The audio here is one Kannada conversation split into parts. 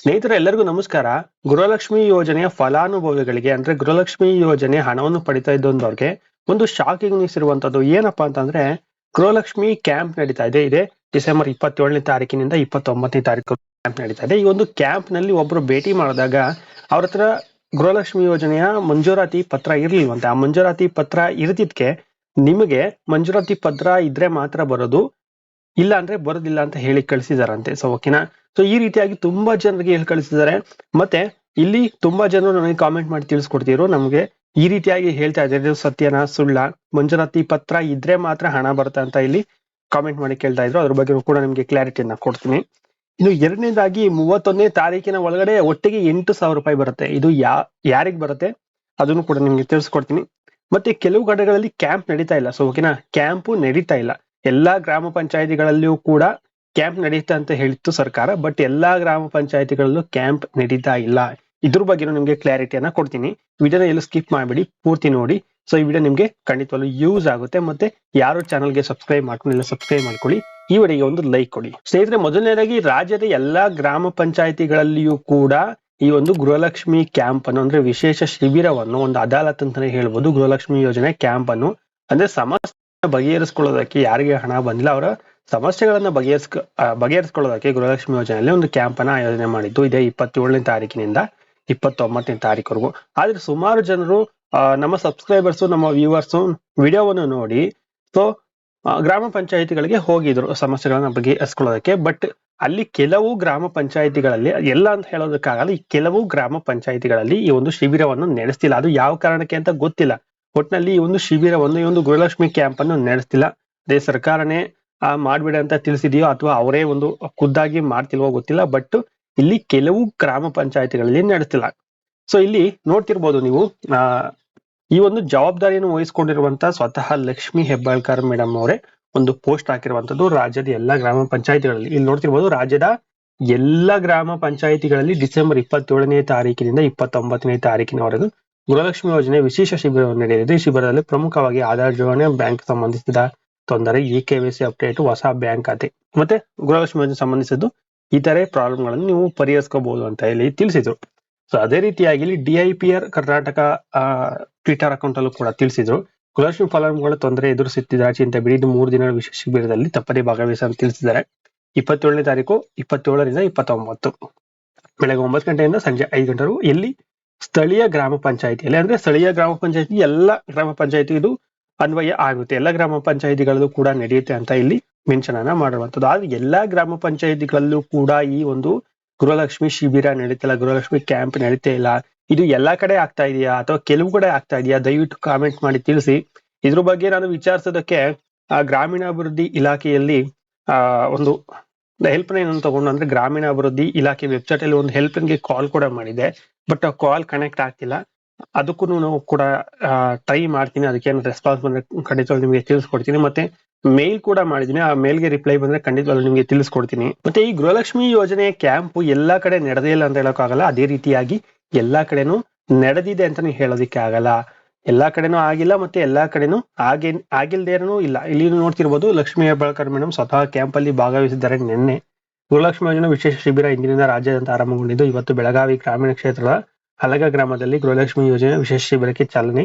ಸ್ನೇಹಿತರೆ, ಎಲ್ಲರಿಗೂ ನಮಸ್ಕಾರ. ಗೃಹಲಕ್ಷ್ಮಿ ಯೋಜನೆಯ ಫಲಾನುಭವಿಗಳಿಗೆ, ಅಂದ್ರೆ ಗೃಹಲಕ್ಷ್ಮಿ ಯೋಜನೆ ಹಣವನ್ನು ಪಡಿತಾ ಇದ್ದವ್ರಿಗೆ ಒಂದು ಶಾಕಿಂಗ್ ನ್ಯೂಸ್ ಇರುವಂತದ್ದು ಏನಪ್ಪಾ ಅಂತಂದ್ರೆ, ಗೃಹಲಕ್ಷ್ಮಿ ಕ್ಯಾಂಪ್ ನಡೀತಾ ಇದೆ. ಇದೆ ಡಿಸೆಂಬರ್ ಇಪ್ಪತ್ತೇಳನೇ ತಾರೀಕಿನಿಂದ ಇಪ್ಪತ್ತೊಂಬತ್ತನೇ ತಾರೀಕು ಕ್ಯಾಂಪ್ ನಡೀತಾ ಇದೆ. ಈ ಒಂದು ಕ್ಯಾಂಪ್ನಲ್ಲಿ ಒಬ್ರು ಭೇಟಿ ಮಾಡಿದಾಗ ಅವ್ರ ಹತ್ರ ಗೃಹಲಕ್ಷ್ಮಿ ಯೋಜನೆಯ ಮಂಜೂರಾತಿ ಪತ್ರ ಇರ್ಲಿಲ್ವಂತೆ. ಆ ಮಂಜೂರಾತಿ ಪತ್ರ ಇರ್ದಿದ್ಕೆ ನಿಮಗೆ ಮಂಜೂರಾತಿ ಪತ್ರ ಇದ್ರೆ ಮಾತ್ರ ಬರೋದು. ಇಲ್ಲ ಅಂದ್ರೆ ಬರೋದಿಲ್ಲ ಅಂತ ಹೇಳಿ ಕಳಿಸಿದಾರಂತೆ. ಸೊ ಓಕೆನಾ ಸೊ ಈ ರೀತಿಯಾಗಿ ತುಂಬಾ ಜನರಿಗೆ ಹೇಳಿ ಕಳಿಸಿದ್ದಾರೆ ಮತ್ತೆ, ಇಲ್ಲಿ ತುಂಬಾ ಜನರು ನನಗೆ ಕಾಮೆಂಟ್ ಮಾಡಿ ತಿಳಿಸ್ಕೊಡ್ತಿದ್ರು. ನಮಗೆ ಈ ರೀತಿಯಾಗಿ ಹೇಳ್ತಾ ಇದ್ದಾರೆ. ಸತ್ಯನ ಸುಳ್ಳ. ಮಂಜುನಾಥಿ ಪತ್ರ ಇದ್ರೆ ಮಾತ್ರ ಹಣ ಬರುತ್ತೆ ಅಂತ ಇಲ್ಲಿ ಕಾಮೆಂಟ್ ಮಾಡಿ ಕೇಳ್ತಾ ಇದ್ರು. ಅದ್ರ ಬಗ್ಗೆ ಕೂಡ ನಿಮ್ಗೆ ಕ್ಲಾರಿಟಿಯನ್ನ ಕೊಡ್ತೀನಿ. ಇನ್ನು ಎರಡನೇದಾಗಿ ಮೂವತ್ತೊಂದನೇ ತಾರೀಕಿನ ಒಳಗಡೆ ಒಟ್ಟಿಗೆ ಎಂಟು ಸಾವಿರ ರೂಪಾಯಿ ಬರುತ್ತೆ. ಇದು ಯಾ, ಯಾರಿಗ್ ಬರುತ್ತೆ? ಅದನ್ನು ಕೂಡ ನಿಮ್ಗೆ ತಿಳಿಸ್ಕೊಡ್ತೀನಿ. ಮತ್ತೆ, ಕೆಲವು ಕಡೆಗಳಲ್ಲಿ ಕ್ಯಾಂಪ್ ನಡೀತಾ ಇಲ್ಲ. ಸೊ ಓಕೆನಾ ಕ್ಯಾಂಪು ನಡೀತಾ ಇಲ್ಲ. ಎಲ್ಲಾ ಗ್ರಾಮ ಪಂಚಾಯತಿಗಳಲ್ಲಿಯೂ ಕೂಡ ಕ್ಯಾಂಪ್ ನಡೀತಾ ಅಂತ ಹೇಳಿತ್ತು ಸರ್ಕಾರ ಬಟ್ ಎಲ್ಲಾ ಗ್ರಾಮ ಪಂಚಾಯತಿಗಳಲ್ಲೂ ಕ್ಯಾಂಪ್ ನಡೀತಾ ಇಲ್ಲ. ಇದ್ರ ಬಗ್ಗೆ ನಿಮ್ಗೆ ಕ್ಲಾರಿಟಿಯನ್ನ ಕೊಡ್ತೀನಿ. ವಿಡಿಯೋನ ಎಲ್ಲೂ ಸ್ಕಿಪ್ ಮಾಡ್ಬಿಡಿ, ಪೂರ್ತಿ ನೋಡಿ. ಸೊ ಈ ವಿಡಿಯೋ ನಿಮ್ಗೆ ಖಂಡಿತವಾಗ್ಲೂ ಯೂಸ್ ಆಗುತ್ತೆ. ಮತ್ತೆ ಯಾರು ಚಾನಲ್ಗೆ ಸಬ್ಸ್ಕ್ರೈಬ್ ಮಾಡ್ಕೊಂಡಿಲ್ಲ ಸಬ್ಸ್ಕ್ರೈಬ್ ಮಾಡ್ಕೊಳ್ಳಿ. ಈ ವಿಡಿಯೋಗೆ ಒಂದು ಲೈಕ್ ಕೊಡಿ. ಸ್ನೇಹಿತರೆ, ಮೊದಲನೇದಾಗಿ ರಾಜ್ಯದ ಎಲ್ಲಾ ಗ್ರಾಮ ಪಂಚಾಯತಿಗಳಲ್ಲಿಯೂ ಕೂಡ ಈ ಒಂದು ಗೃಹಲಕ್ಷ್ಮಿ ಕ್ಯಾಂಪ್ ಅನ್ನು, ಅಂದ್ರೆ ವಿಶೇಷ ಶಿಬಿರವನ್ನು, ಒಂದು ಅದಾಲತ್ ಅಂತಾನೆ ಹೇಳ್ಬೋದು, ಗೃಹಲಕ್ಷ್ಮಿ ಯೋಜನೆ ಕ್ಯಾಂಪ್ ಅನ್ನು, ಅಂದ್ರೆ ಸಮಸ್ಯೆ ಬಗೆಹರಿಸ್ಕೊಳ್ಳೋದಕ್ಕೆ ಯಾರಿಗೆ ಹಣ ಬಂದಿಲ್ಲ, ಅವರ ಸಮಸ್ಯೆಗಳನ್ನ ಬಗೆಹರಿಸ್ ಬಗೆಹರಿಸ್ಕೊಳ್ಳೋದಕ್ಕೆ ಗೃಹಲಕ್ಷ್ಮಿ ಯೋಜನೆಯಲ್ಲಿ ಒಂದು ಕ್ಯಾಂಪ್ ಅನ್ನ ಆಯೋಜನೆ ಮಾಡಿದ್ದು. ಇದೇ ಇಪ್ಪತ್ತೇಳನೇ ತಾರೀಕಿನಿಂದ ಇಪ್ಪತ್ತೊಂಬತ್ತನೇ ತಾರೀಕುವರೆಗೂ. ಆದ್ರೆ ಸುಮಾರು ಜನರು ನಮ್ಮ ಸಬ್ಸ್ಕ್ರೈಬರ್ಸ್ ನಮ್ಮ ವ್ಯೂವರ್ಸ್ ವಿಡಿಯೋವನ್ನು ನೋಡಿ, ಸೊ ಗ್ರಾಮ ಪಂಚಾಯಿತಿಗಳಿಗೆ ಹೋಗಿದ್ರು ಸಮಸ್ಯೆಗಳನ್ನ ಬಗೆಹರಿಸ್ಕೊಳ್ಳೋದಕ್ಕೆ. ಬಟ್ ಅಲ್ಲಿ ಕೆಲವು ಗ್ರಾಮ ಪಂಚಾಯಿತಿಗಳಲ್ಲಿ, ಎಲ್ಲ ಅಂತ ಹೇಳೋದಕ್ಕಾಗಲ್ಲ ಕೆಲವು ಗ್ರಾಮ ಪಂಚಾಯಿತಿಗಳಲ್ಲಿ ಈ ಒಂದು ಶಿಬಿರವನ್ನು ನಡೆಸ್ತಿಲ್ಲ. ಅದು ಯಾವ ಕಾರಣಕ್ಕೆ ಅಂತ ಗೊತ್ತಿಲ್ಲ. ಒಟ್ನಲ್ಲಿ ಈ ಒಂದು ಶಿಬಿರವನ್ನು ಈ ಒಂದು ಗೃಹಲಕ್ಷ್ಮಿ ಕ್ಯಾಂಪ್ ಅನ್ನು ನಡೆಸ್ತಿಲ್ಲ. ಅದೇ ಸರ್ಕಾರನೇ ಆ, ಮಾಡ್ಬೇಡ ಅಂತ ತಿಳಿಸಿದೆಯೋ ಅಥವಾ ಅವರೇ ಒಂದು ಖುದ್ದಾಗಿ ಮಾಡ್ತಿಲ್ವೋ ಗೊತ್ತಿಲ್ಲ ಬಟ್ ಇಲ್ಲಿ ಕೆಲವು ಗ್ರಾಮ ಪಂಚಾಯತಿಗಳಲ್ಲಿ ನಡೆಸ್ತಿಲ್ಲ. ಸೊ ಇಲ್ಲಿ ನೋಡ್ತಿರ್ಬೋದು ನೀವು ಆ ಈ ಒಂದು ಜವಾಬ್ದಾರಿಯನ್ನು ವಹಿಸ್ಕೊಂಡಿರುವಂತ ಸ್ವತಃ ಲಕ್ಷ್ಮಿ ಹೆಬ್ಬಾಳ್ಕರ್ ಮೇಡಮ್ ಅವರೇ ಒಂದು ಪೋಸ್ಟ್ ಹಾಕಿರುವಂತದ್ದು ರಾಜ್ಯದ ಎಲ್ಲಾ ಗ್ರಾಮ ಪಂಚಾಯತಿಗಳಲ್ಲಿ. ಇಲ್ಲಿ ನೋಡ್ತಿರ್ಬೋದು ರಾಜ್ಯದ ಎಲ್ಲಾ ಗ್ರಾಮ ಪಂಚಾಯತಿಗಳಲ್ಲಿ ಡಿಸೆಂಬರ್ ಇಪ್ಪತ್ತೇಳನೇ ತಾರೀಕಿನಿಂದ ಇಪ್ಪತ್ತೊಂಬತ್ತನೇ ತಾರೀಕಿನವರೆಗೂ ಗೃಹಲಕ್ಷ್ಮಿ ಯೋಜನೆ ವಿಶೇಷ ಶಿಬಿರವನ್ನು ನಡೆಯಲಿದೆ. ಈ ಶಿಬಿರದಲ್ಲಿ ಪ್ರಮುಖವಾಗಿ ಆಧಾರ್ ಜೋಡಣೆ, ಬ್ಯಾಂಕ್ ಸಂಬಂಧಿಸಿದ ತೊಂದರೆ, ಇ ಕೆ ಸಿ ಅಪ್ಡೇಟ್, ಹೊಸ ಬ್ಯಾಂಕ್ ಖಾತೆ ಮತ್ತೆ ಗೃಹಲಕ್ಷ್ಮಿ ಯೋಜನೆ ಸಂಬಂಧಿಸಿದ್ದು ಇತರೆ ಪ್ರಾಬ್ಲಮ್ಗಳನ್ನು ನೀವು ಪರಿಹರಿಸ್ಕೋಬಹುದು ಅಂತ ಹೇಳಿ ತಿಳಿಸಿದ್ರು. ಸೊ ಅದೇ ರೀತಿಯಾಗಿ ಇಲ್ಲಿ ಡಿಐಪಿಆರ್ ಕರ್ನಾಟಕ ಟ್ವಿಟರ್ ಅಕೌಂಟ್ ಅಲ್ಲೂ ಕೂಡ ತಿಳಿಸಿದ್ರು. ಗೃಹಲಕ್ಷ್ಮಿ ಫಲಾನುಭವಿಗಳ ತೊಂದರೆ ಎದುರಿಸುತ್ತಿದ್ದ ಚಿಂತೆ ಬಿಡಿ ಇದು ಮೂರು ದಿನಗಳ ವಿಶೇಷ ಶಿಬಿರದಲ್ಲಿ ತಪ್ಪದೇ ಭಾಗವಹಿಸ ತಿಳಿಸಿದ್ದಾರೆ. ಇಪ್ಪತ್ತೇಳನೇ ತಾರೀಕು, ಇಪ್ಪತ್ತೇಳರಿಂದ ಇಪ್ಪತ್ತೊಂಬತ್ತು. ಬೆಳಗ್ಗೆ ಒಂಬತ್ತು ಗಂಟೆಯಿಂದ ಸಂಜೆ ಐದು ಗಂಟೆವರೆಗೂ ಎಲ್ಲಿ ಸ್ಥಳೀಯ ಗ್ರಾಮ ಪಂಚಾಯಿತಿಯಲ್ಲಿ ಅಂದ್ರೆ ಸ್ಥಳೀಯ ಗ್ರಾಮ ಪಂಚಾಯತಿ, ಎಲ್ಲ ಗ್ರಾಮ ಪಂಚಾಯತಿ ಇದು ಅನ್ವಯ ಆಗುತ್ತೆ. ಎಲ್ಲ ಗ್ರಾಮ ಪಂಚಾಯಿತಿಗಳಲ್ಲೂ ಕೂಡ ನಡೆಯುತ್ತೆ ಅಂತ ಇಲ್ಲಿ ಮೆನ್ಷನ್ ಅನ್ನ ಮಾಡಿರುವಂತದ್ದು ಆದ್ರೆ ಎಲ್ಲಾ ಗ್ರಾಮ ಪಂಚಾಯತಿಗಳಲ್ಲೂ ಕೂಡ ಈ ಒಂದು ಗೃಹಲಕ್ಷ್ಮಿ ಶಿಬಿರ ನಡೀತಿಲ್ಲ ಗೃಹಲಕ್ಷ್ಮಿ ಕ್ಯಾಂಪ್ ನಡೀತಾ ಇಲ್ಲ. ಇದು ಎಲ್ಲಾ ಕಡೆ ಆಗ್ತಾ ಇದೆಯಾ? ಅಥವಾ ಕೆಲವು ಕಡೆ ಆಗ್ತಾ ಇದೆಯಾ? ದಯವಿಟ್ಟು ಕಾಮೆಂಟ್ ಮಾಡಿ ತಿಳಿಸಿ. ಇದ್ರ ಬಗ್ಗೆ ನಾನು ವಿಚಾರಿಸೋದಕ್ಕೆ ಆ ಗ್ರಾಮೀಣಾಭಿವೃದ್ಧಿ ಇಲಾಖೆಯಲ್ಲಿ, ಆ, ಒಂದು ಹೆಲ್ಪ್ ಲೈನ್ ತಗೊಂಡು, ಅಂದ್ರೆ ಗ್ರಾಮೀಣಾಭಿವೃದ್ಧಿ ಇಲಾಖೆ ವೆಬ್ಸೈಟ್ ಅಲ್ಲಿ ಒಂದು ಹೆಲ್ಪ್ಗೆ ಕಾಲ್ ಕೂಡ ಮಾಡಿದೆ. ಬಟ್ ಆ ಕಾಲ್ ಕನೆಕ್ಟ್ ಆಗ್ತಿಲ್ಲ. ಅದಕ್ಕೂ ನಾವು ಕೂಡ ಟ್ರೈ ಮಾಡ್ತೀನಿ. ಅದಕ್ಕೆ ರೆಸ್ಪಾನ್ಸ್ ಬಂದ್ರೆ ಖಂಡಿತವಾಗಿ ನಿಮಗೆ ತಿಳಿಸ್ಕೊಡ್ತೀನಿ. ಮತ್ತೆ ಮೇಲ್ ಕೂಡ ಮಾಡಿದೀನಿ ಆ ಮೇಲ್ಗೆ ರಿಪ್ಲೈ ಬಂದ್ರೆ ಖಂಡಿತವಾಗಿ ನಿಮಗೆ ತಿಳಿಸ್ಕೊಡ್ತೀನಿ. ಮತ್ತೆ ಈ ಗೃಹಲಕ್ಷ್ಮಿ ಯೋಜನೆ ಕ್ಯಾಂಪ್ ಎಲ್ಲಾ ಕಡೆ ನಡೆದೇ ಇಲ್ಲ ಅಂತ ಹೇಳೋಕ್ಕಾಗಲ್ಲ. ಅದೇ ರೀತಿಯಾಗಿ ಎಲ್ಲಾ ಕಡೆನೂ ನಡೆದಿದೆ ಅಂತಾನೆ ಹೇಳೋದಿಕ್ಕೆ ಆಗಲ್ಲ. ಎಲ್ಲಾ ಕಡೆನೂ ಆಗಿಲ್ಲ ಮತ್ತೆ ಎಲ್ಲಾ ಕಡೆನೂ ಆಗಿ ಆಗಿಲ್ದೇನೂ ಇಲ್ಲ. ಇಲ್ಲಿ ನೋಡ್ತಿರ್ಬೋದು ಲಕ್ಷ್ಮೀ ಹೆಬ್ಬಾಳ್ಕರ್ ಮೇಡಮ್ ಸ್ವತಃ ಕ್ಯಾಂಪ್ ಅಲ್ಲಿ ಭಾಗವಹಿಸಿದ್ದಾರೆ ನಿನ್ನೆ. ಗೃಹಲಕ್ಷ್ಮಿ ಯೋಜನೆ ವಿಶೇಷ ಶಿಬಿರ ಇಂದಿನಿಂದ ರಾಜ್ಯಾದ್ಯಂತ ಆರಂಭಗೊಂಡಿದ್ದು. ಇವತ್ತು ಬೆಳಗಾವಿ ಗ್ರಾಮೀಣ ಕ್ಷೇತ್ರದ ಹಲಗ ಗ್ರಾಮದಲ್ಲಿ ಗೃಹಲಕ್ಷ್ಮಿ ಯೋಜನೆ ವಿಶೇಷ ಶಿಬಿರಕ್ಕೆ ಚಾಲನೆ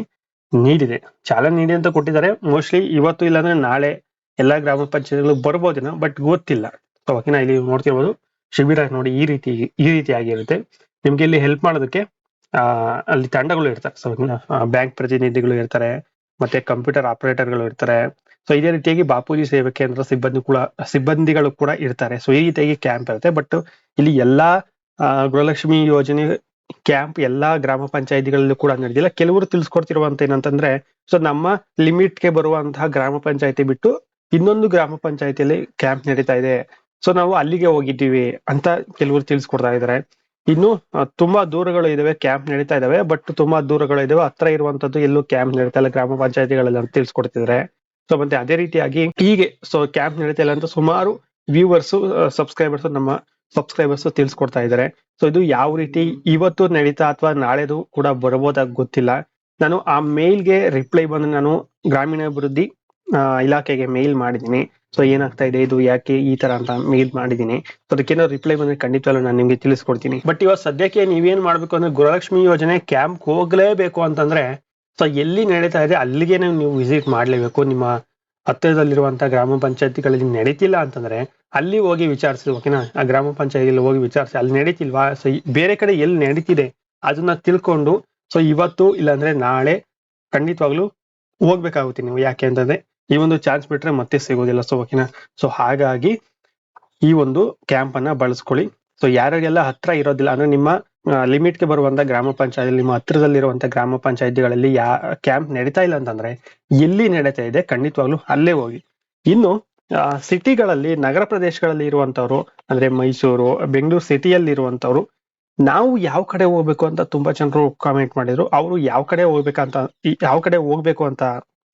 ನೀಡಿದೆ. ಚಾಲನೆ ನೀಡಿ ಅಂತ ಕೊಟ್ಟಿದ್ದಾರೆ. ಮೋಸ್ಟ್ಲಿ ಇವತ್ತು ಇಲ್ಲಾಂದ್ರೆ ನಾಳೆ ಎಲ್ಲಾ ಗ್ರಾಮ ಪಂಚಾಯತ್ಗಳು ಬರ್ಬೋದೇನೋ ಬಟ್ ಗೊತ್ತಿಲ್ಲ. ಓಕೆನಾ ಇಲ್ಲಿ ನೋಡ್ತಿರ್ಬೋದು. ಶಿಬಿರ ನೋಡಿ ಈ ರೀತಿ ಈ ರೀತಿ ಆಗಿರುತ್ತೆ. ನಿಮ್ಗೆ ಇಲ್ಲಿ ಹೆಲ್ಪ್ ಮಾಡೋದಕ್ಕೆ ಅಲ್ಲಿ ತಂಡಗಳು ಇರ್ತಾರೆ. ಸೊ ಬ್ಯಾಂಕ್ ಪ್ರತಿನಿಧಿಗಳು ಇರ್ತಾರೆ, ಮತ್ತೆ ಕಂಪ್ಯೂಟರ್ ಆಪರೇಟರ್ಗಳು ಇರ್ತಾರೆ. ಸೊ ಇದೇ ರೀತಿಯಾಗಿ ಬಾಪೂಜಿ ಸೇವಾ ಕೇಂದ್ರ ಸಿಬ್ಬಂದಿ ಕೂಡ, ಸಿಬ್ಬಂದಿಗಳು ಕೂಡ ಇರ್ತಾರೆ. ಸೊ ಈ ರೀತಿಯಾಗಿ ಕ್ಯಾಂಪ್ ಇರುತ್ತೆ. ಬಟ್ ಇಲ್ಲಿ ಎಲ್ಲಾ ಗೃಹಲಕ್ಷ್ಮಿ ಯೋಜನೆ ಕ್ಯಾಂಪ್ ಎಲ್ಲಾ ಗ್ರಾಮ ಪಂಚಾಯತಿಗಳಲ್ಲೂ ಕೂಡ ನಡೆದಿಲ್ಲ. ಕೆಲವರು ತಿಳಿಸ್ಕೊಡ್ತಿರುವಂತ ಏನಂತಂದ್ರೆ ಸೊ ನಮ್ಮ ಲಿಮಿಟ್ಗೆ ಬರುವಂತಹ ಗ್ರಾಮ ಪಂಚಾಯತಿ ಬಿಟ್ಟು ಇನ್ನೊಂದು ಗ್ರಾಮ ಪಂಚಾಯತಿಯಲ್ಲಿ ಕ್ಯಾಂಪ್ ನಡೀತಾ ಇದೆ. ಸೊ ನಾವು ಅಲ್ಲಿಗೆ ಹೋಗಿದ್ದೀವಿ ಅಂತ ಕೆಲವರು ತಿಳಿಸ್ಕೊಡ್ತಾ ಇದ್ದಾರೆ. ಇನ್ನು ತುಂಬಾ ದೂರಗಳು ಇದಾವೆ ಕ್ಯಾಂಪ್ ನಡೀತಾ ಇದಾವೆ ಬಟ್ ತುಂಬಾ ದೂರಗಳು ಇದಾವೆ. ಹತ್ರ ಇರುವಂತದ್ದು ಎಲ್ಲೂ ಕ್ಯಾಂಪ್ ನಡೀತಾ ಇಲ್ಲ, ಗ್ರಾಮ ಪಂಚಾಯತಿಗಳಲ್ಲಿ ಅಂತ ತಿಳಿಸ್ಕೊಡ್ತಿದ್ದಾರೆ ಸೊ ಮತ್ತೆ ಅದೇ ರೀತಿಯಾಗಿ ಹೀಗೆ ಸೊ ಕ್ಯಾಂಪ್ ನಡೀತಾ ಇಲ್ಲ ಅಂತ ಸುಮಾರು ವ್ಯೂವರ್ಸ್ ಸಬ್ಸ್ಕ್ರೈಬರ್ಸ್ ನಮ್ಮ ಸಬ್ಸ್ಕ್ರೈಬರ್ಸ್ ತಿಳಿಸ್ಕೊಡ್ತಾ ಇದ್ದಾರೆ ಸೊ ಇದು ಯಾವ ರೀತಿ ಇವತ್ತು ನಡೀತಾ ಅಥವಾ ನಾಳೆದು ಕೂಡ ಬರಬಹುದಾಗ ಗೊತ್ತಿಲ್ಲ. ನಾನು ಆ ಮೇಲ್ಗೆ ರಿಪ್ಲೈ ಬಂದು ನಾನು ಗ್ರಾಮೀಣಾಭಿವೃದ್ಧಿ ಇಲಾಖೆಗೆ ಮೇಲ್ ಮಾಡಿದ್ದೀನಿ. ಸೊ ಏನಾಗ್ತಾ ಇದೆ, ಇದು ಯಾಕೆ ಈ ತರ ಅಂತ ಮೇಲ್ ಮಾಡಿದ್ದೀನಿ. ಸೊ ಅದಕ್ಕೇನೋ ರಿಪ್ಲೈ ಬಂದ್ರೆ ಖಂಡಿತವಾಗ್ಲೂ ನಾನು ನಿಮ್ಗೆ ತಿಳಿಸ್ಕೊಡ್ತೀನಿ. ಬಟ್ ಇವಾಗ ಸದ್ಯಕ್ಕೆ ನೀವೇನ್ ಮಾಡ್ಬೇಕು ಅಂದ್ರೆ ಗೃಹಲಕ್ಷ್ಮಿ ಯೋಜನೆ ಕ್ಯಾಂಪ್ ಹೋಗ್ಲೇಬೇಕು ಅಂತಂದ್ರೆ ಸೊ ಎಲ್ಲಿ ನಡೀತಾ ಇದೆ ಅಲ್ಲಿಗೆ ನೀವು ವಿಸಿಟ್ ಮಾಡ್ಲೇಬೇಕು. ನಿಮ್ಮ ಹತ್ತಿರದಲ್ಲಿರುವಂತಹ ಗ್ರಾಮ ಪಂಚಾಯತಿಗಳಲ್ಲಿ ನಡೀತಿಲ್ಲ ಅಂತಂದ್ರೆ, ಅಲ್ಲಿ ಹೋಗಿ ವಿಚಾರಿಸಿ ಓಕೆನಾ ಆ ಗ್ರಾಮ ಪಂಚಾಯತಿಯಲ್ಲಿ ಹೋಗಿ ವಿಚಾರಿಸಿ, ಅಲ್ಲಿ ನಡೀತಿಲ್ವಾ? ಸೊ ಬೇರೆ ಕಡೆ ಎಲ್ಲಿ ನಡೀತಿದೆ ಅದನ್ನ ತಿಳ್ಕೊಂಡು ಸೊ ಇವತ್ತು ಇಲ್ಲಾಂದ್ರೆ ನಾಳೆ ಖಂಡಿತವಾಗ್ಲೂ ಹೋಗ್ಬೇಕಾಗುತ್ತೆ ನೀವು ಯಾಕೆ ಅಂತಂದ್ರೆ. ಈ ಒಂದು ಚಾನ್ಸ್ ಬಿಟ್ರೆ ಮತ್ತೆ ಸಿಗೋದಿಲ್ಲ. ಸೊ ಓಕೆನಾ ಸೊ ಹಾಗಾಗಿ ಈ ಒಂದು ಕ್ಯಾಂಪ್ ಅನ್ನ ಬಳಸ್ಕೊಳ್ಳಿ. ಸೊ ಯಾರಿಗೆಲ್ಲ ಹತ್ರ ಇರೋದಿಲ್ಲ, ಅಂದ್ರೆ ನಿಮ್ಮ ಲಿಮಿಟ್ಗೆ ಬರುವಂತ ಗ್ರಾಮ ಪಂಚಾಯತ್, ನಿಮ್ಮ ಹತ್ರದಲ್ಲಿರುವಂತ ಗ್ರಾಮ ಪಂಚಾಯತಿಗಳಲ್ಲಿ ಯಾ ಕ್ಯಾಂಪ್ ನಡೀತಾ ಇಲ್ಲ ಅಂತಂದ್ರೆ ಎಲ್ಲಿ ನಡೀತಾ ಇದೆ ಖಂಡಿತವಾಗ್ಲೂ ಅಲ್ಲೇ ಹೋಗಿ. ಇನ್ನು ಸಿಟಿಗಳಲ್ಲಿ ನಗರ ಪ್ರದೇಶಗಳಲ್ಲಿ ಇರುವಂತವ್ರು, ಅಂದ್ರೆ ಮೈಸೂರು, ಬೆಂಗಳೂರು ಸಿಟಿಯಲ್ಲಿ ಇರುವಂತವ್ರು, ನಾವು ಯಾವ ಕಡೆ ಹೋಗ್ಬೇಕು ಅಂತ ತುಂಬಾ ಜನರು ಕಾಮೆಂಟ್ ಮಾಡಿದ್ರು. ಅವರು ಯಾವ ಕಡೆ ಹೋಗ್ಬೇಕಂತ ಯಾವ ಕಡೆ ಹೋಗ್ಬೇಕು ಅಂತ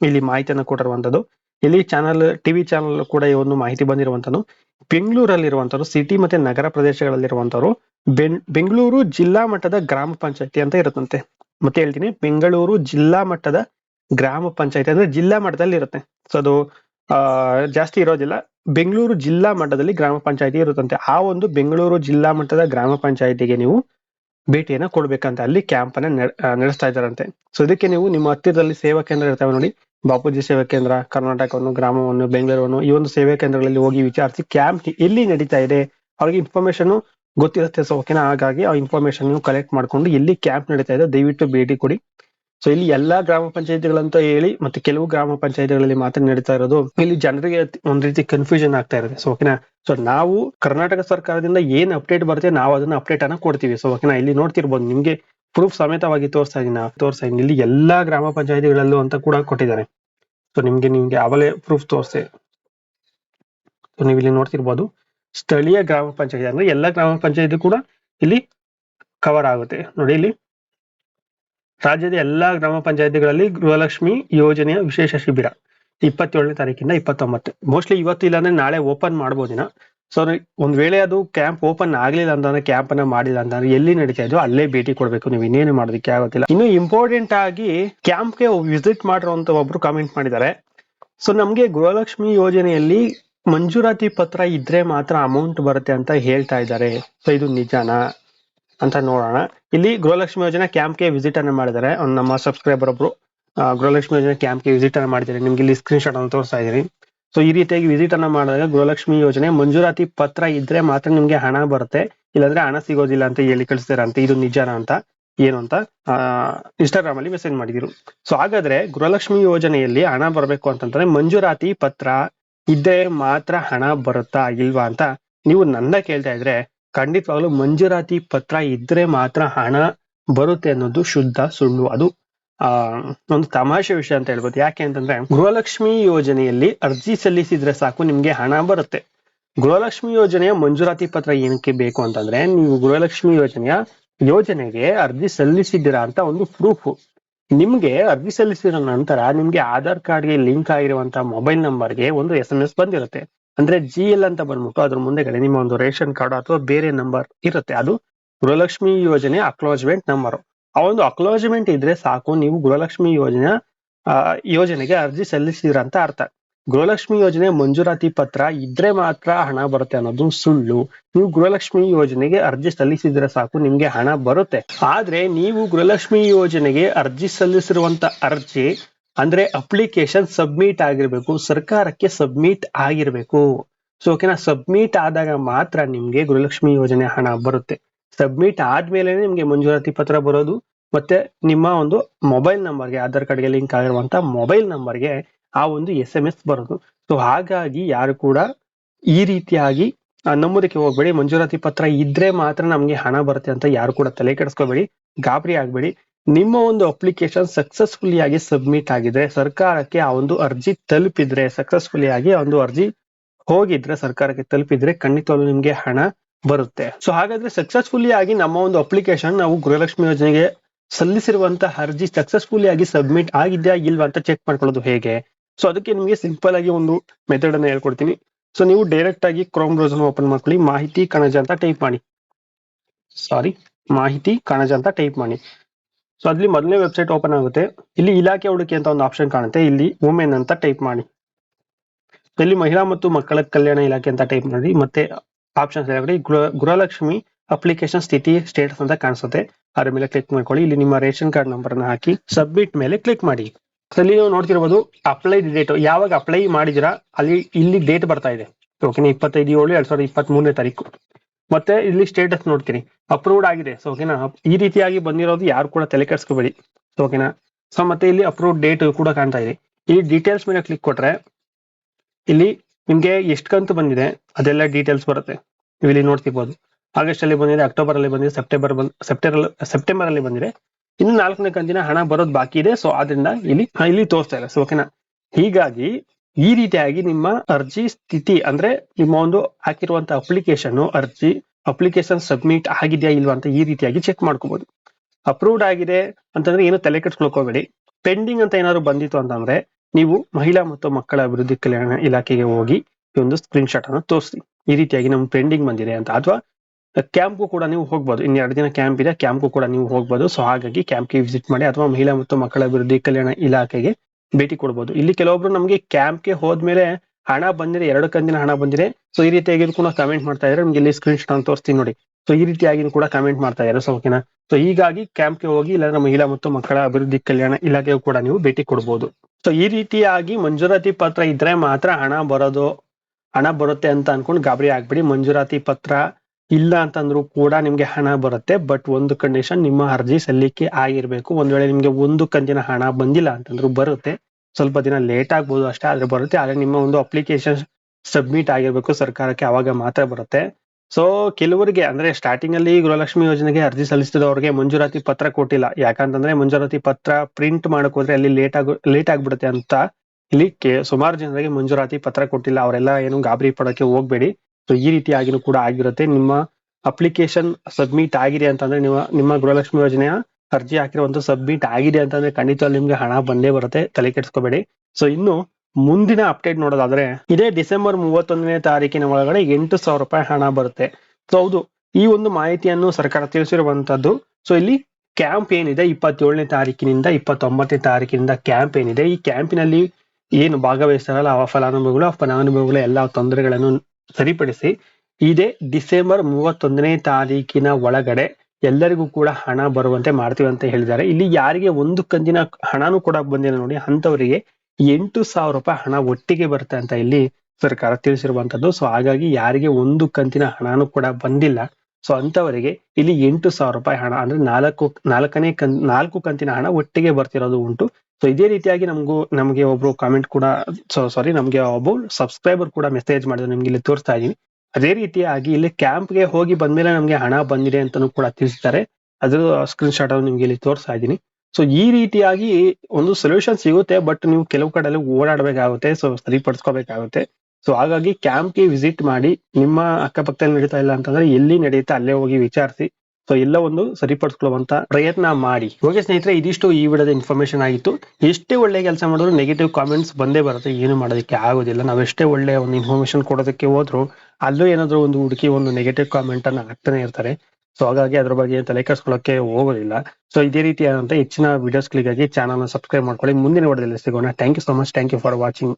ಇಲ್ಲಿ ಮಾಹಿತಿಯನ್ನು ಕೊಟ್ಟಿರುವಂತದ್ದು. ಇಲ್ಲಿ ಚಾನಲ್ ಟಿವಿ ಚಾನಲ್ ಕೂಡ ಈ ಒಂದು ಮಾಹಿತಿ ಬಂದಿರುವಂತದ್ದು. ಬೆಂಗಳೂರಲ್ಲಿರುವಂತವ್ರು ಸಿಟಿ ಮತ್ತೆ ನಗರ ಪ್ರದೇಶಗಳಲ್ಲಿರುವಂತವ್ರು ಬೆಂಗಳೂರು ಜಿಲ್ಲಾ ಮಟ್ಟದ ಗ್ರಾಮ ಪಂಚಾಯತಿ ಅಂತ ಇರುತ್ತಂತೆ. ಮತ್ತೆ ಹೇಳ್ತೀನಿ, ಬೆಂಗಳೂರು ಜಿಲ್ಲಾ ಮಟ್ಟದ ಗ್ರಾಮ ಪಂಚಾಯತಿ ಅಂದ್ರೆ ಜಿಲ್ಲಾ ಮಟ್ಟದಲ್ಲಿ ಇರುತ್ತೆ. ಸೊ ಅದು, ಆ, ಜಾಸ್ತಿ ಇರೋದಿಲ್ಲ. ಬೆಂಗಳೂರು ಜಿಲ್ಲಾ ಮಟ್ಟದಲ್ಲಿ ಗ್ರಾಮ ಪಂಚಾಯತಿ ಇರುತ್ತಂತೆ. ಆ ಒಂದು ಬೆಂಗಳೂರು ಜಿಲ್ಲಾ ಮಟ್ಟದ ಗ್ರಾಮ ಪಂಚಾಯತಿಗೆ ನೀವು ಭೇಟಿಯನ್ನ ಕೊಡ್ಬೇಕಂತ ಅಲ್ಲಿ ಕ್ಯಾಂಪ್ ಅನ್ನ ನಡೆ- ನಡೆಸ್ತಾ ಇದ್ದಾರಂತೆ. ಸೊ ಇದಕ್ಕೆ ನೀವು ನಿಮ್ಮ ಹತ್ತಿರದಲ್ಲಿ ಸೇವಾ ಕೇಂದ್ರ ಇರ್ತಾವೆ ನೋಡಿ. ಬಾಪೂಜಿ ಸೇವಾ ಕೇಂದ್ರ, ಕರ್ನಾಟಕವನ್ನು, ಗ್ರಾಮವನ್ನು, ಬೆಂಗಳೂರನ್ನು ಈ ಒಂದು ಸೇವಾ ಕೇಂದ್ರಗಳಲ್ಲಿ ಹೋಗಿ ವಿಚಾರಿಸಿ ಕ್ಯಾಂಪ್ ಎಲ್ಲಿ ನಡೀತಾ ಇದೆ, ಅವ್ರಿಗೆ ಇನ್ಫಾರ್ಮೇಶನ್ ಗೊತ್ತಿರುತ್ತೆ. ಸೊ ಓಕೆನಾ ಹಾಗಾಗಿ ಆ ಇನ್ಫಾರ್ಮೇಶನ್ ನೀವು ಕಲೆಕ್ಟ್ ಮಾಡ್ಕೊಂಡು ಎಲ್ಲಿ ಕ್ಯಾಂಪ್ ನಡೀತಾ ಇದೆ ದಯವಿಟ್ಟು ಭೇಟಿ ಕೊಡಿ. ಸೊ ಇಲ್ಲಿ ಎಲ್ಲಾ ಗ್ರಾಮ ಪಂಚಾಯತಿಗಳಂತ ಹೇಳಿ ಮತ್ತೆ ಕೆಲವು ಗ್ರಾಮ ಪಂಚಾಯತಿಗಳಲ್ಲಿ ಮಾತ್ರ ನಡೀತಾ ಇರೋದು. ಇಲ್ಲಿ ಜನರಿಗೆ ಒಂದ್ ರೀತಿ ಕನ್ಫ್ಯೂಷನ್ ಆಗ್ತಾ ಇರುತ್ತೆ. ಸೊ ಓಕೆನಾ ಸೊ ನಾವು ಕರ್ನಾಟಕ ಸರ್ಕಾರದಿಂದ ಏನ್ ಅಪ್ಡೇಟ್ ಬರುತ್ತೆ ನಾವು ಅದನ್ನ ಅಪ್ಡೇಟ್ ಅನ್ನ ಕೊಡ್ತೀವಿ. ಸೊ ಓಕೆನಾ ಇಲ್ಲಿ ನೋಡ್ತಿರ್ಬೋದು. ನಿಮ್ಗೆ ಪ್ರೂಫ್ ಸಮೇತವಾಗಿ ತೋರಿಸ್ತಾ ಇದೀನಿ ತೋರಿಸ್ತಾ ಇಲ್ಲಿ ಎಲ್ಲಾ ಗ್ರಾಮ ಪಂಚಾಯತಿಗಳಲ್ಲೂ ಅಂತ ಕೂಡ ಕೊಟ್ಟಿದ್ದಾರೆ. ಸೊ ನಿಮ್ಗೆ ನಿಮ್ಗೆ ಅವಲೇ ಪ್ರೂಫ್ ತೋರಿಸ್ತೇವೆ ಸೊ ನೀವು ಇಲ್ಲಿ ನೋಡ್ತಿರ್ಬೋದು. ಸ್ಥಳೀಯ ಗ್ರಾಮ ಪಂಚಾಯತಿ ಅಂದ್ರೆ ಎಲ್ಲಾ ಗ್ರಾಮ ಪಂಚಾಯತಿ ಕೂಡ ಇಲ್ಲಿ ಕವರ್ ಆಗುತ್ತೆ. ನೋಡಿ ಇಲ್ಲಿ ರಾಜ್ಯದ ಎಲ್ಲಾ ಗ್ರಾಮ ಪಂಚಾಯತಿಗಳಲ್ಲಿ ಗೃಹಲಕ್ಷ್ಮಿ ಯೋಜನೆಯ ವಿಶೇಷ ಶಿಬಿರ. ಇಪ್ಪತ್ತೇಳನೇ ತಾರೀಕಿಂದ ಇಪ್ಪತ್ತೊಂಬತ್ತು. ಮೋಸ್ಟ್ಲಿ ಇವತ್ತು ಇಲ್ಲಾಂದ್ರೆ ನಾಳೆ ಓಪನ್ ಮಾಡ್ಬೋದಿನ ಸೊ ಒಂದ್ ವೇಳೆ ಅದು ಕ್ಯಾಂಪ್ ಓಪನ್ ಆಗ್ಲಿಲ್ಲ ಅಂತಂದ್ರೆ ಕ್ಯಾಂಪ್ ಅನ್ನ ಮಾಡಿಲ್ಲ ಅಂತಂದ್ರೆ ಎಲ್ಲಿ ನಡೀತಾ ಇದೆಯೋ ಅಲ್ಲೇ ಭೇಟಿ ಕೊಡ್ಬೇಕು. ನೀವು ಇನ್ನೇನು ಮಾಡೋದಕ್ಕೆ ಆಗೋದಿಲ್ಲ. ಇನ್ನು ಇಂಪಾರ್ಟೆಂಟ್ ಆಗಿ ಕ್ಯಾಂಪ್ಗೆ ವಿಸಿಟ್ ಮಾಡಿರುವಂತ ಒಬ್ರು ಕಾಮೆಂಟ್ ಮಾಡಿದ್ದಾರೆ. ಸೊ ನಮ್ಗೆ ಗೃಹಲಕ್ಷ್ಮಿ ಯೋಜನೆಯಲ್ಲಿ ಮಂಜೂರಾತಿ ಪತ್ರ ಇದ್ರೆ ಮಾತ್ರ ಅಮೌಂಟ್ ಬರುತ್ತೆ ಅಂತ ಹೇಳ್ತಾ ಇದ್ದಾರೆ. ಸೊ ಇದು ನಿಜಾನಾ? ಅಂತ ನೋಡೋಣ. ಇಲ್ಲಿ ಗೃಹಲಕ್ಷ್ಮಿ ಯೋಜನೆ ಕ್ಯಾಂಪ್ಗೆ ವಿಸಿಟ್ ಅನ್ನ ಮಾಡಿದ್ದಾರೆ. ನಮ್ಮ ಸಬ್ಸ್ಕ್ರೈಬರ್ ಒಬ್ರು ಗೃಹಲಕ್ಷ್ಮಿ ಯೋಜನೆ ಕ್ಯಾಂಪ್ಗೆ ವಿಸಿಟ್ ಅನ್ನ ಮಾಡಿದ್ದಾರೆ. ನಿಮ್ಗೆ ಇಲ್ಲಿ ಸ್ಕ್ರೀನ್ ಶಾಟ್ ಅನ್ನು ತೋರಿಸ್ತಾ ಇದೀನಿ ಸೊ ಈ ರೀತಿಯಾಗಿ ವಿಸಿಟ್ ಅನ್ನ ಮಾಡಿದಾಗ ಗೃಹಲಕ್ಷ್ಮಿ ಯೋಜನೆ ಮಂಜೂರಾತಿ ಪತ್ರ ಇದ್ರೆ ಮಾತ್ರ ನಿಮ್ಗೆ ಹಣ ಬರುತ್ತೆ. ಇಲ್ಲಾಂದ್ರೆ ಹಣ ಸಿಗೋದಿಲ್ಲ ಅಂತ ಹೇಳಿ ಅಂತ ಇದು ನಿಜಾನ ಅಂತ, ಏನು ಅಂತ ಇನ್ಸ್ಟಾಗ್ರಾಮ್ ಅಲ್ಲಿ ಮೆಸೇಜ್ ಮಾಡಿದಿರು. ಸೊ ಹಾಗಾದ್ರೆ ಗೃಹಲಕ್ಷ್ಮಿ ಯೋಜನೆಯಲ್ಲಿ ಹಣ ಬರಬೇಕು ಅಂತಂದ್ರೆ ಮಂಜೂರಾತಿ ಪತ್ರ ಇದ್ರೆ ಮಾತ್ರ ಹಣ ಬರುತ್ತಾ ಇಲ್ವಾ ಅಂತ ನೀವು ನನ್ನ ಕೇಳ್ತಾ ಇದ್ರೆ ಖಂಡಿತವಾಗ್ಲೂ ಮಂಜೂರಾತಿ ಪತ್ರ ಇದ್ರೆ ಮಾತ್ರ ಹಣ ಬರುತ್ತೆ ಅನ್ನೋದು ಶುದ್ಧ ಸುಳ್ಳು. ಅದು, ಆ, ಒಂದು ತಮಾಷೆ ವಿಷಯ ಅಂತ ಹೇಳ್ಬೋದು. ಯಾಕೆ ಅಂತಂದ್ರೆ ಗೃಹಲಕ್ಷ್ಮಿ ಯೋಜನೆಯಲ್ಲಿ ಅರ್ಜಿ ಸಲ್ಲಿಸಿದ್ರೆ ಸಾಕು, ನಿಮ್ಗೆ ಹಣ ಬರುತ್ತೆ. ಗೃಹಲಕ್ಷ್ಮಿ ಯೋಜನೆಯ ಮಂಜೂರಾತಿ ಪತ್ರ ಏನಕ್ಕೆ ಬೇಕು ಅಂತಂದ್ರೆ, ನೀವು ಗೃಹಲಕ್ಷ್ಮಿ ಯೋಜನೆಯ ಯೋಜನೆಗೆ ಅರ್ಜಿ ಸಲ್ಲಿಸಿದ್ದೀರಾ ಅಂತ ಒಂದು ಪ್ರೂಫ್ ನಿಮ್ಗೆ ಅರ್ಜಿ ಸಲ್ಲಿಸಿದ ನಂತರ ನಿಮ್ಗೆ ಆಧಾರ್ ಕಾರ್ಡ್ಗೆ ಲಿಂಕ್ ಆಗಿರುವಂತಹ ಮೊಬೈಲ್ ನಂಬರ್ಗೆ ಒಂದು ಎಸ್ ಎಂ ಎಸ್ ಬಂದಿರುತ್ತೆ. ಅಂದ್ರೆ ಜಿ ಎಲ್ ಅಂತ ಬಂದ್ಬಿಟ್ಟು ಅದ್ರ ಮುಂದೆಗಡೆ ನಿಮ್ಮ ಒಂದು ರೇಷನ್ ಕಾರ್ಡ್ ಅಥವಾ ಬೇರೆ ನಂಬರ್ ಇರುತ್ತೆ. ಅದು ಗೃಹಲಕ್ಷ್ಮಿ ಯೋಜನೆ ಅಕ್ಲೋಜ್ಮೆಂಟ್ ನಂಬರ್ ಆ ಒಂದು ಅಕ್ಲೋಜ್ಮೆಂಟ್ ಇದ್ರೆ ಸಾಕು. ನೀವು ಗೃಹಲಕ್ಷ್ಮಿ ಯೋಜನೆ ಯೋಜನೆಗೆ ಅರ್ಜಿ ಸಲ್ಲಿಸಿದ್ರ ಅಂತ ಅರ್ಥ. ಗೃಹಲಕ್ಷ್ಮಿ ಯೋಜನೆ ಮಂಜೂರಾತಿ ಪತ್ರ ಇದ್ರೆ ಮಾತ್ರ ಹಣ ಬರುತ್ತೆ ಅನ್ನೋದು ಸುಳ್ಳು. ನೀವು ಗೃಹಲಕ್ಷ್ಮಿ ಯೋಜನೆಗೆ ಅರ್ಜಿ ಸಲ್ಲಿಸಿದ್ರೆ ಸಾಕು, ನಿಮ್ಗೆ ಹಣ ಬರುತ್ತೆ. ಆದ್ರೆ ನೀವು ಗೃಹಲಕ್ಷ್ಮಿ ಯೋಜನೆಗೆ ಅರ್ಜಿ ಸಲ್ಲಿಸಿರುವಂತ ಅರ್ಜಿ ಅಂದ್ರೆ ಅಪ್ಲಿಕೇಶನ್ ಸಬ್ಮಿಟ್ ಆಗಿರ್ಬೇಕು, ಸರ್ಕಾರಕ್ಕೆ ಸಬ್ಮಿಟ್ ಆಗಿರ್ಬೇಕು. ಸೊ ಓಕೆನಾ ಸಬ್ಮಿಟ್ ಆದಾಗ ಮಾತ್ರ ನಿಮ್ಗೆ ಗೃಹಲಕ್ಷ್ಮಿ ಯೋಜನೆ ಹಣ ಬರುತ್ತೆ. ಸಬ್ಮಿಟ್ ಆದ್ಮೇಲೆ ನಿಮ್ಗೆ ಮಂಜೂರಾತಿ ಪತ್ರ ಬರೋದು, ಮತ್ತೆ ನಿಮ್ಮ ಒಂದು ಮೊಬೈಲ್ ನಂಬರ್ಗೆ ಆಧಾರ್ ಕಾರ್ಡ್ಗೆ ಲಿಂಕ್ ಆಗಿರುವಂತ ಮೊಬೈಲ್ ನಂಬರ್ಗೆ ಆ ಒಂದು ಎಸ್ ಎಂ ಎಸ್ ಬರೋದು. ಸೊ ಹಾಗಾಗಿ ಯಾರು ಕೂಡ ಈ ರೀತಿಯಾಗಿ ನಂಬೋದಕ್ಕೆ ಹೋಗ್ಬೇಡಿ. ಮಂಜೂರಾತಿ ಪತ್ರ ಇದ್ರೆ ಮಾತ್ರ ನಮ್ಗೆ ಹಣ ಬರುತ್ತೆ ಅಂತ ಯಾರು ಕೂಡ ತಲೆ ಕೆಡಿಸ್ಕೋಬೇಡಿ. ಗಾಬರಿ ಆಗ್ಬೇಡಿ. ನಿಮ್ಮ ಒಂದು ಅಪ್ಲಿಕೇಶನ್ ಸಕ್ಸಸ್ಫುಲಿ ಆಗಿ ಸಬ್ಮಿಟ್ ಆಗಿದೆ, ಸರ್ಕಾರಕ್ಕೆ ಆ ಒಂದು ಅರ್ಜಿ ತಲುಪಿದ್ರೆ ಸಕ್ಸಸ್ಫುಲಿ ಆಗಿ ಆ ಒಂದು ಅರ್ಜಿ ಹೋಗಿದ್ರೆ, ಸರ್ಕಾರಕ್ಕೆ ತಲುಪಿದ್ರೆ ಖಂಡಿತವಾಗ್ಲೂ ನಿಮ್ಗೆ ಹಣ ಬರುತ್ತೆ. ಸೊ ಹಾಗಾದ್ರೆ ಸಕ್ಸಸ್ಫುಲಿ ಆಗಿ ನಮ್ಮ ಒಂದು ಅಪ್ಲಿಕೇಶನ್ ನಾವು ಗೃಹಲಕ್ಷ್ಮಿ ಯೋಜನೆಗೆ ಸಲ್ಲಿಸಿರುವಂತಹ ಅರ್ಜಿ ಸಕ್ಸಸ್ಫುಲಿ ಆಗಿ ಸಬ್ಮಿಟ್ ಆಗಿದ್ಯಾ, ಇಲ್ವಾ ಅಂತ ಚೆಕ್ ಮಾಡ್ಕೊಳ್ಳೋದು ಹೇಗೆ? ಸೊ ಅದಕ್ಕೆ ನಿಮಗೆ ಸಿಂಪಲ್ ಆಗಿ ಒಂದು ಮೆಥಡ್ ಅನ್ನ ಹೇಳ್ಕೊಡ್ತೀನಿ. ಸೊ ನೀವು ಡೈರೆಕ್ಟ್ ಆಗಿ ಕ್ರೋಮ್ ಬ್ರೌಸರ್ ಓಪನ್ ಮಾಡ್ಕೊಳ್ಳಿ. ಮಾಹಿತಿ ಕಣಜ ಅಂತ ಟೈಪ್ ಮಾಡಿ. ಸಾರಿ ಮಾಹಿತಿ ಕಣಜ ಅಂತ ಟೈಪ್ ಮಾಡಿ. ಸೊ ಅಲ್ಲಿ ಮೊದಲನೇ ವೆಬ್ಸೈಟ್ ಓಪನ್ ಆಗುತ್ತೆ. ಇಲ್ಲಿ ಇಲಾಖೆ ಹುಡುಕಿ ಅಂತ ಒಂದು ಆಪ್ಷನ್ ಕಾಣುತ್ತೆ. ಇಲ್ಲಿ ವುಮೆನ್ ಅಂತ ಟೈಪ್ ಮಾಡಿ. ಇಲ್ಲಿ ಮಹಿಳಾ ಮತ್ತು ಮಕ್ಕಳ ಕಲ್ಯಾಣ ಇಲಾಖೆ ಅಂತ ಟೈಪ್ ಮಾಡಿ. ಮತ್ತೆ ಆಪ್ಷನ್ಸ್ ಒಳಗಡೆ ಗೃಹ, ಗೃಹಲಕ್ಷ್ಮಿ ಅಪ್ಲಿಕೇಶನ್ ಸ್ಥಿತಿ ಸ್ಟೇಟಸ್ ಅಂತ ಕಾಣಿಸುತ್ತೆ. ಅದರ ಮೇಲೆ ಕ್ಲಿಕ್ ಮಾಡ್ಕೊಳ್ಳಿ. ಇಲ್ಲಿ ನಿಮ್ಮ ರೇಷನ್ ಕಾರ್ಡ್ ನಂಬರ್ ಅನ್ನ ಹಾಕಿ ಸಬ್ಮಿಟ್ ಮೇಲೆ ಕ್ಲಿಕ್ ಮಾಡಿ. ಅಲ್ಲಿ ನೀವು ನೋಡ್ತಿರ್ಬೋದು ಅಪ್ಲೈ ಡೇಟ್ ಯಾವಾಗ ಅಪ್ಲೈ ಮಾಡಿದಿರಾ ಅಲ್ಲಿ, ಇಲ್ಲಿ ಡೇಟ್ ಬರ್ತಾ ಇದೆ. ಓಕೆನಾ ಇಪ್ಪತ್ತೈದು ಏಳು, ಎರಡ್ ಸಾವಿರದ ಇಪ್ಪತ್ತ್ ಮೂರನೇ ತಾರೀಕು. ಮತ್ತೆ ಇಲ್ಲಿ ಸ್ಟೇಟಸ್ ನೋಡ್ತೀನಿ. ಅಪ್ರೂವ್ಡ್ ಆಗಿದೆ ಸೊ ಓಕೆನಾ ಈ ರೀತಿಯಾಗಿ ಬಂದಿರೋದು ಯಾರು ಕೂಡ ತಲೆ ಕೆಡಿಸ್ಕೋಬೇಡಿ ಸೊ ಓಕೆನಾ ಸೊ ಮತ್ತೆ ಇಲ್ಲಿ ಅಪ್ರೂವ್ಡ್ ಡೇಟ್ ಕೂಡ ಕಾಣ್ತಾ ಇದೆ. ಈ ಡೀಟೇಲ್ಸ್ ಮೇಲೆ ಕ್ಲಿಕ್ ಕೊಟ್ರೆ ಇಲ್ಲಿ ನಿಮ್ಗೆ ಎಷ್ಟು ಕಂತು ಬಂದಿದೆ, ಅದೆಲ್ಲ ಡೀಟೇಲ್ಸ್ ಬರುತ್ತೆ. ನೀವು ಇಲ್ಲಿ ನೋಡ್ತಿರ್ಬೋದು. ಆಗಸ್ಟ್ ಅಲ್ಲಿ ಬಂದಿದೆ ಅಕ್ಟೋಬರ್ ಅಲ್ಲಿ ಬಂದಿದೆ ಸೆಪ್ಟೆಂಬರ್ ಬಂದ್ ಸೆಪ್ಟೆಂಬರ್ ಸೆಪ್ಟೆಂಬರ್ ಅಲ್ಲಿ ಬಂದಿದೆ. ಇನ್ನು ನಾಲ್ಕನೇ ಕಂತಿನ ಹಣ ಬರೋದು ಬಾಕಿ ಇದೆ ಸೊ ಆದ್ರಿಂದ ಇಲ್ಲಿ ಇಲ್ಲಿ ತೋರಿಸ್ತಾ ಇಲ್ಲ ಸೊ ಓಕೆನಾ ಹೀಗಾಗಿ ಈ ರೀತಿಯಾಗಿ ನಿಮ್ಮ ಅರ್ಜಿ ಸ್ಥಿತಿ ಅಂದ್ರೆ ನಿಮ್ಮ ಒಂದು ಹಾಕಿರುವಂತಹ ಅಪ್ಲಿಕೇಶನ್ ಅರ್ಜಿ ಅಪ್ಲಿಕೇಶನ್ ಸಬ್ಮಿಟ್ ಆಗಿದೆಯಾ ಇಲ್ವಾ ಅಂತ ಈ ರೀತಿಯಾಗಿ ಚೆಕ್ ಮಾಡ್ಕೋಬಹುದು ಅಪ್ರೂವ್ಡ್ ಆಗಿದೆ ಅಂತಂದ್ರೆ ಏನು ತಲೆ ಕೆಡ್ಸ್ಕೊಳಕ್ ಹೋಗ್ಬೇಡಿ. ಪೆಂಡಿಂಗ್ ಅಂತ ಏನಾದ್ರು ಬಂದಿತ್ತು ಅಂತಂದ್ರೆ ನೀವು ಮಹಿಳಾ ಮತ್ತು ಮಕ್ಕಳ ಅಭಿವೃದ್ಧಿ ಕಲ್ಯಾಣ ಇಲಾಖೆಗೆ ಹೋಗಿ ಈ ಒಂದು ಸ್ಕ್ರೀನ್ ಶಾಟ್ ಅನ್ನು ತೋರಿಸಿ. ಈ ರೀತಿಯಾಗಿ ನಮ್ಗೆ ಪೆಂಡಿಂಗ್ ಬಂದಿದೆ ಅಂತ. ಅಥವಾ ಕ್ಯಾಂಪ್ಗೂ ಕೂಡ ನೀವು ಹೋಗ್ಬೋದು. ಇನ್ನು ಎರಡು ದಿನ ಕ್ಯಾಂಪ್ ಇದೆ ಕ್ಯಾಂಪ್ಗೂ ಕೂಡ ನೀವು ಹೋಗ್ಬೋದು. ಸೊ ಹಾಗಾಗಿ ಕ್ಯಾಂಪ್ಗೆ ವಿಸಿಟ್ ಮಾಡಿ. ಅಥವಾ ಮಹಿಳಾ ಮತ್ತು ಮಕ್ಕಳ ಅಭಿವೃದ್ಧಿ ಕಲ್ಯಾಣ ಇಲಾಖೆಗೆ ಭೇಟಿ ಕೊಡ್ಬೋದು. ಇಲ್ಲಿ ಕೆಲವೊಬ್ರು ನಮಗೆ ಕ್ಯಾಂಪ್ಗೆ ಹೋದ್ಮೇಲೆ ಹಣ ಬಂದಿದೆ, ಎರಡು ಕಂದಿನ ಹಣ ಬಂದಿದೆ. ಸೊ ಈ ರೀತಿಯಾಗಿ ಕೂಡ ಕಮೆಂಟ್ ಮಾಡ್ತಾ ಇದ್ದಾರೆ ನಿಮ್ಗೆ ಇಲ್ಲಿ ಸ್ಕ್ರೀನ್ ಶಾಟ್ ತೋರಿಸ್ತೀನಿ ನೋಡಿ. ಸೊ ಈ ರೀತಿಯಾಗಿ ಕೂಡ ಕಮೆಂಟ್ ಮಾಡ್ತಾ ಇದ್ದಾರೆ ಸೊ ಓಕೆನಾ ಸೊ ಹೀಗಾಗಿ ಕ್ಯಾಂಪ್ಗೆ ಹೋಗಿ ಇಲ್ಲಾಂದ್ರೆ ಮಹಿಳಾ ಮತ್ತು ಮಕ್ಕಳ ಅಭಿವೃದ್ಧಿ ಕಲ್ಯಾಣ ಇಲಾಖೆಗೂ ಕೂಡ ನೀವು ಭೇಟಿ ಕೊಡ್ಬೋದು. ಸೊ ಈ ರೀತಿಯಾಗಿ ಮಂಜೂರಾತಿ ಪತ್ರ ಇದ್ರೆ ಮಾತ್ರ ಹಣ ಬರೋದು, ಹಣ ಬರುತ್ತೆ ಅಂತ ಅನ್ಕೊಂಡು ಗಾಬರಿ ಆಗ್ಬಿಡಿ. ಮಂಜೂರಾತಿ ಪತ್ರ ಇಲ್ಲ ಅಂತಂದ್ರೂ ಕೂಡ ನಿಮ್ಗೆ ಹಣ ಬರುತ್ತೆ ಬಟ್ ಒಂದು ಕಂಡೀಷನ್ ನಿಮ್ಮ ಅರ್ಜಿ ಸಲ್ಲಿಕೆ ಆಗಿರ್ಬೇಕು. ಒಂದ್ ವೇಳೆ ನಿಮ್ಗೆ ಒಂದು ಕಂತಿನ ಹಣ ಬಂದಿಲ್ಲ ಅಂತಂದ್ರೂ ಬರುತ್ತೆ. ಸ್ವಲ್ಪ ದಿನ ಲೇಟ್ ಆಗ್ಬೋದು ಅಷ್ಟೇ, ಆದ್ರೆ ಬರುತ್ತೆ. ಆದ್ರೆ ನಿಮ್ಮ ಒಂದು ಅಪ್ಲಿಕೇಶನ್ ಸಬ್ಮಿಟ್ ಆಗಿರ್ಬೇಕು ಸರ್ಕಾರಕ್ಕೆ, ಅವಾಗ ಮಾತ್ರ ಬರುತ್ತೆ. ಸೊ ಕೆಲವರಿಗೆ, ಅಂದ್ರೆ ಸ್ಟಾರ್ಟಿಂಗ್ ಅಲ್ಲಿ ಗೃಹಲಕ್ಷ್ಮಿ ಯೋಜನೆಗೆ ಅರ್ಜಿ ಸಲ್ಲಿಸಿದವರಿಗೆ ಮಂಜೂರಾತಿ ಪತ್ರ ಕೊಟ್ಟಿಲ್ಲ. ಯಾಕಂತಂದ್ರೆ ಮಂಜೂರಾತಿ ಪತ್ರ ಪ್ರಿಂಟ್ ಮಾಡಕ್ ಹೋದ್ರೆ ಅಲ್ಲಿ ಲೇಟ್ ಆಗ ಲೇಟ್ ಆಗ್ಬಿಡುತ್ತೆ ಅಂತ ಇಲ್ಲಿ ಸುಮಾರು ಜನರಿಗೆ ಮಂಜೂರಾತಿ ಪತ್ರ ಕೊಟ್ಟಿಲ್ಲ. ಅವರೆಲ್ಲ ಏನು ಗಾಬರಿ ಪಡೋಕೆ ಹೋಗ್ಬೇಡಿ. ಸೊ ಈ ರೀತಿಯಾಗಿನೂ ಕೂಡ ಆಗಿರುತ್ತೆ. ನಿಮ್ಮ ಅಪ್ಲಿಕೇಶನ್ ಸಬ್ಮಿಟ್ ಆಗಿದೆ ಅಂತಂದ್ರೆ ನಿಮ್ಮ ನಿಮ್ಮ ಗೃಹಲಕ್ಷ್ಮಿ ಯೋಜನೆಯ ಅರ್ಜಿ ಹಾಕಿರುವಂತ ಸಬ್ಮಿಟ್ ಆಗಿದೆ ಅಂತಂದ್ರೆ ಖಂಡಿತ ನಿಮ್ಗೆ ಹಣ ಬಂದೇ ಬರುತ್ತೆ. ತಲೆ ಕೆಡಿಸ್ಕೋಬೇಡಿ. ಸೊ ಇನ್ನು ಮುಂದಿನ ಅಪ್ಡೇಟ್ ನೋಡೋದಾದ್ರೆ, ಇದೇ ಡಿಸೆಂಬರ್ ಮೂವತ್ತೊಂದನೇ ತಾರೀಕಿನ ಒಳಗಡೆ ಎಂಟು ಸಾವಿರ ರೂಪಾಯಿ ಹಣ ಬರುತ್ತೆ. ಸೊ ಹೌದು, ಈ ಒಂದು ಮಾಹಿತಿಯನ್ನು ಸರ್ಕಾರ ತಿಳಿಸಿರುವಂತದ್ದು. ಸೊ ಇಲ್ಲಿ ಕ್ಯಾಂಪ್ ಏನಿದೆ? ಇಪ್ಪತ್ತೇಳನೇ ತಾರೀಕಿನಿಂದ ಇಪ್ಪತ್ತೊಂಬತ್ತನೇ ತಾರೀಕಿನಿಂದ ಕ್ಯಾಂಪ್ ಏನಿದೆ? ಈ ಕ್ಯಾಂಪಿನಲ್ಲಿ ಏನು ಭಾಗವಹಿಸ್ತಾರಲ್ಲ, ಆ ಫಲಾನುಭವಿಗಳು ಆ ಫಲಾನುಭವಿಗಳು ಎಲ್ಲಾ ತೊಂದರೆಗಳನ್ನು ಸರಿಪಡಿಸಿ, ಇದೇ ಡಿಸೆಂಬರ್ ಮೂವತ್ತೊಂದನೇ ತಾರೀಕಿನ ಒಳಗಡೆ ಎಲ್ಲರಿಗೂ ಕೂಡ ಹಣ ಬರುವಂತೆ ಮಾಡ್ತೀವಿ ಅಂತ ಹೇಳಿದ್ದಾರೆ. ಇಲ್ಲಿ ಯಾರಿಗೆ ಒಂದು ಕಂತಿನ ಹಣನೂ ಕೂಡ ಬಂದಿಲ್ಲ ನೋಡಿ ಅಂತವರಿಗೆ ಎಂಟು ಸಾವಿರ ರೂಪಾಯಿ ಹಣ ಒಟ್ಟಿಗೆ ಬರುತ್ತೆ ಅಂತ ಇಲ್ಲಿ ಸರ್ಕಾರ ತಿಳಿಸಿರುವಂತದ್ದು ಸೊ ಹಾಗಾಗಿ ಯಾರಿಗೆ ಒಂದು ಕಂತಿನ ಹಣನೂ ಕೂಡ ಬಂದಿಲ್ಲ. ಸೊ ಅಂತವರಿಗೆ ಇಲ್ಲಿ ಎಂಟು ಸಾವಿರ ರೂಪಾಯಿ ಹಣ ಅಂದ್ರೆ ನಾಲ್ಕು, ನಾಲ್ಕನೇ ಕಂತ್, ನಾಲ್ಕು ಕಂತಿನ ಹಣ ಒಟ್ಟಿಗೆ ಬರ್ತಿರೋದು ಉಂಟು. ಸೊ ಇದೇ ರೀತಿಯಾಗಿ ನಮಗೂ, ನಮಗೆ ಒಬ್ರು ಕಾಮೆಂಟ್ ಕೂಡ ಸಾರಿ ನಮಗೆ ಒಬ್ಬ ಸಬ್ಸ್ಕ್ರೈಬರ್ ಕೂಡ ಮೆಸೇಜ್ ಮಾಡಿದ್ರು, ನಿಮ್ಗೆ ಇಲ್ಲಿ ತೋರಿಸ್ತಾ ಇದೀನಿ ಅದೇ ರೀತಿಯಾಗಿ ಇಲ್ಲಿ ಕ್ಯಾಂಪ್ಗೆ ಹೋಗಿ ಬಂದ್ಮೇಲೆ ನಮಗೆ ಹಣ ಬಂದಿದೆ ಅಂತಾನೂ ಕೂಡ ತಿಳಿಸ್ತಾರೆ. ಅದರ ಸ್ಕ್ರೀನ್ ಶಾಟ್ ಅನ್ನು ನಿಮ್ಗೆ ಇಲ್ಲಿ ತೋರಿಸ್ತಾ ಇದ್ದೀನಿ. ಸೊ ಈ ರೀತಿಯಾಗಿ ಒಂದು ಸೊಲ್ಯೂಷನ್ ಸಿಗುತ್ತೆ ಬಟ್ ನೀವು ಕೆಲವು ಕಡೆ ಓಡಾಡಬೇಕಾಗುತ್ತೆ ಸೊ ಸರಿಪಡಿಸ್ಕೋಬೇಕಾಗುತ್ತೆ. ಸೊ ಹಾಗಾಗಿ ಕ್ಯಾಂಪ್ಗೆ ವಿಸಿಟ್ ಮಾಡಿ, ನಿಮ್ಮ ಅಕ್ಕಪಕ್ಕದಲ್ಲಿ ನಡೀತಾ ಇಲ್ಲ ಅಂತಂದ್ರೆ ಎಲ್ಲಿ ನಡೆಯುತ್ತೆ ಅಲ್ಲೇ ಹೋಗಿ ವಿಚಾರಿಸಿ. ಸೊ ಎಲ್ಲ ಒಂದು ಸರಿಪಡಿಸ್ಕೊಳ್ಳುವಂತ ಪ್ರಯತ್ನ ಮಾಡಿ. ಓಕೆ ಸ್ನೇಹಿತರೆ, ಇದಿಷ್ಟು ಈ ವಿಡಿಯೋದ ಇನ್ಫಾರ್ಮೇಶನ್ ಆಗಿತ್ತು. ಎಷ್ಟೇ ಒಳ್ಳೆ ಕೆಲಸ ಮಾಡಿದ್ರು ನೆಗೆಟಿವ್ ಕಾಮೆಂಟ್ಸ್ ಬಂದೇ ಬರುತ್ತೆ. ಏನು ಮಾಡೋದಕ್ಕೆ ಆಗೋದಿಲ್ಲ. ನಾವು ಎಷ್ಟೇ ಒಳ್ಳೆ ಒಂದು ಇನ್ಫಾರ್ಮೇಶನ್ ಕೊಡೋದಕ್ಕೆ ಹೋದ್ರು, ಅಲ್ಲೂ ಏನಾದ್ರು ಒಂದು ಹುಡುಕಿ ಒಂದು ನೆಗೆಟಿವ್ ಕಾಮೆಂಟ್ ಅನ್ನ ಹಾಕ್ತಾನೆ ಇರ್ತಾರೆ. ಸೊ ಹಾಗಾಗಿ ಅದ್ರ ಬಗ್ಗೆ ತಲೆ ಕೆಡಿಸ್ಕೊಳ್ಳೋಕೆ ಹೋಗೋದಿಲ್ಲ. ಸೊ ಇದೇ ರೀತಿಯಾದಂತಹ ಹೆಚ್ಚಿನ ವಿಡಿಯೋಸ್ಗಳಿಗಾಗಿ ಚಾನಲ್ ಸಬ್ಸ್ಕ್ರೈಬ್ ಮಾಡ್ಕೊಳ್ಳಿ. ಮುಂದಿನ ವಿಡಿಯೋದಲ್ಲಿ ಸಿಗೋಣ. Thank you so much thank you for watching